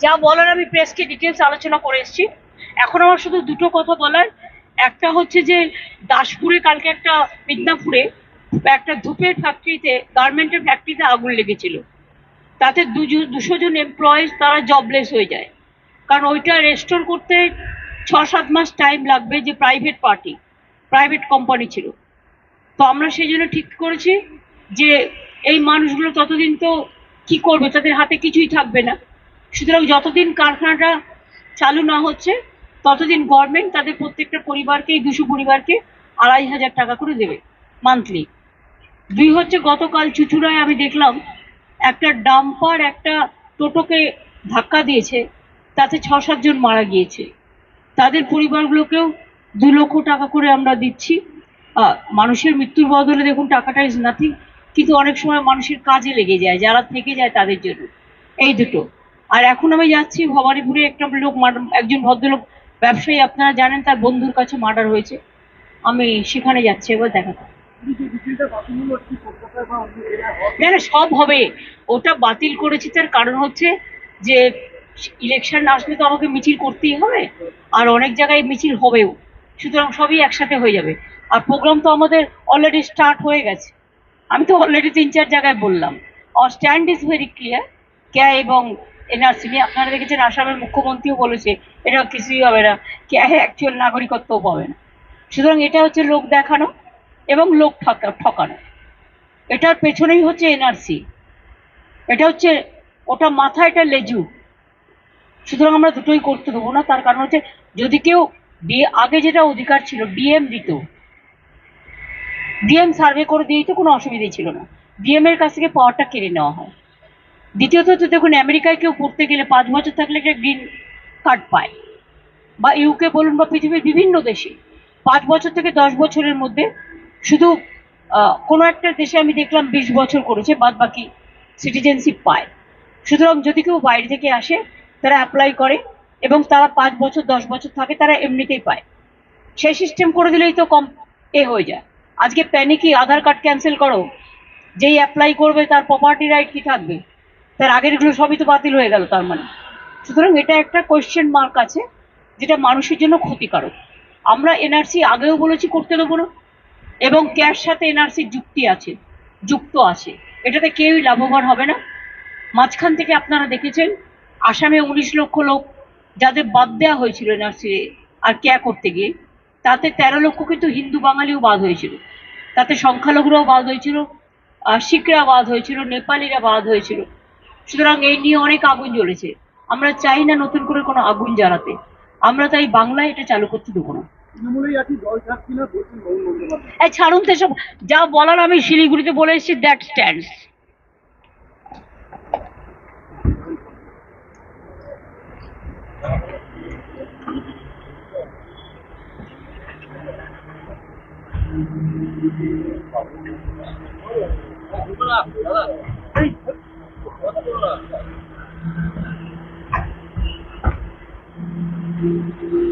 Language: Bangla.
যা বলার আমি প্রেসকে ডিটেলস আলোচনা করে এসেছি। এখন আমার শুধু দুটো কথা বলার। একটা হচ্ছে যে, দাসপুরে কালকে একটা মিদনাপুরে একটা ধূপের ফ্যাক্টরিতে গার্মেন্টের ফ্যাক্টরিতে আগুন লেগেছিল। তাতে দুশো জন এমপ্লয়িজ তারা জবলেস হয়ে যায়। কারণ ওইটা রেস্টোর করতে ছ সাত মাস টাইম লাগবে যে প্রাইভেট পার্টি প্রাইভেট কোম্পানি ছিল। তো আমরা সেই জন্য ঠিক করেছি যে এই মানুষগুলো ততদিন তো কি করবে? তাদের হাতে কিছুই থাকবে না। সুতরাং যতদিন কারখানাটা চালু না হচ্ছে, ততদিন গভর্নমেন্ট তাদের প্রত্যেকটা পরিবারকে দুশো পরিবারকে আড়াই হাজার টাকা করে দেবে মান্থলি দুই হচ্ছে গতকাল চুচুড়ায় আমি দেখলাম একটা ডাম্পার একটা টোটোকে ধাক্কা দিয়েছে, তাতে ছ সাতজন মারা গিয়েছে। তাদের পরিবারগুলোকেও দু লক্ষ টাকা করে আমরা দিচ্ছি। মানুষের মৃত্যুর বদলে দেখুন টাকাটা ইজ নাথিং কিন্তু অনেক সময় মানুষের কাজে লেগে যায় যারা থেকে যায় তাদের জন্য। এই দুটো। আর এখন আমি যাচ্ছি ভবানীপুরে, একটা লোক একজন ভদ্রলোক, ব্যবসায়ী, আপনারা জানেন, তার বন্ধুর কাছে মার্ডার হয়েছে। আমি সেখানে যাচ্ছি এবার দেখাতে না সব হবে। ওটা বাতিল করেছি, তার কারণ হচ্ছে যে ইলেকশন আসলে তো আমাকে মিছিল করতেই হবে, আর অনেক জায়গায় মিছিল হবেও। সুতরাং সবই একসাথে হয়ে যাবে। আর প্রোগ্রাম তো আমাদের অলরেডি স্টার্ট হয়ে গেছে। আমি তো অলরেডি তিন চার জায়গায় বললাম। আর stand is very clear CAA এবং এনআরসি নিয়ে আপনারা দেখেছেন, আসামের মুখ্যমন্ত্রীও বলেছে, এটা কিছুই হবে না। ক্যা অ্যাকচুয়াল নাগরিকত্বও পাবে না। সুতরাং এটা হচ্ছে লোক দেখানো এবং লোক ঠকা ঠকানো। এটার পেছনেই হচ্ছে এনআরসি। এটা হচ্ছে, ওটা মাথা এটা লেজু। সুতরাং আমরা দুটোই করতে দেবো না। তার কারণ হচ্ছে, যদি কেউ আগে যেটা অধিকার ছিল ডিএম দিত ডিএম সার্ভে করে দিয়েই তো কোনো অসুবিধাই ছিল না। ডিএম এর কাছ থেকে পাওয়ারটা কেড়ে নেওয়া হয়। দ্বিতীয়ত, তো দেখুন, আমেরিকায় কেউ পড়তে গেলে পাঁচ বছর থাকলে একটা গ্রিন কার্ড পায়। বা ইউকে বলুন বা পৃথিবীর বিভিন্ন দেশে পাঁচ বছর থেকে দশ বছরের মধ্যে শুধু কোনো একটা দেশে আমি দেখলাম বিশ বছর করেছে, বাদ বাকি সিটিজেনশিপ পায়। সুতরাং যদি কেউ বাইরে থেকে আসে, তারা অ্যাপ্লাই করে এবং তারা পাঁচ বছর, দশ বছর থাকে, তারা এমনিতেই পায়। সেই সিস্টেম করে দিলেই তো কম এ হয়ে যায়। আজকে প্যানিকি আধার কার্ড ক্যান্সেল করো। যেই অ্যাপ্লাই করবে তার প্রপার্টি রাইট কি থাকবে? তার আগেরগুলো সবই তো বাতিল হয়ে গেল তার মানে। সুতরাং এটা একটা কোয়েশ্চেন মার্ক আছে, যেটা মানুষের জন্য ক্ষতিকারক। আমরা এনআরসি আগেও বলেছি করতে দেবো না, এবং ক্যাশ সাথে এনআরসির যুক্তি আছে, যুক্ত আছে। এটাতে কেউই লাভবান হবে না। মাঝখান থেকে আপনারা দেখেছেন, আসামে উনিশ লক্ষ লোক যাদের বাদ দেওয়া হয়েছিল এনআরসি আর ক্যা করতে গিয়ে তাতে তেরো লক্ষ কিন্তু হিন্দু বাঙালিও বাদ হয়েছিল। তাতে সংখ্যালঘুরাও বাদ হয়েছিল আর শিখরা বাদ হয়েছিল নেপালিরা বাদ হয়েছিল। সুতরাং এই নিয়ে অনেক আগুন জ্বলেছে। আমরা চাই না নতুন করে কোনো আগুন জ্বালাতে। আমরা তাই বাংলায় এটা চালু করতে দেবো না। ছাড়ুন তো সব। যা বলার আমি শিলিগুড়িতে বলে এসেছি দ্যাট স্ট্যান্ডস 好了，好了，我回来了，回来了。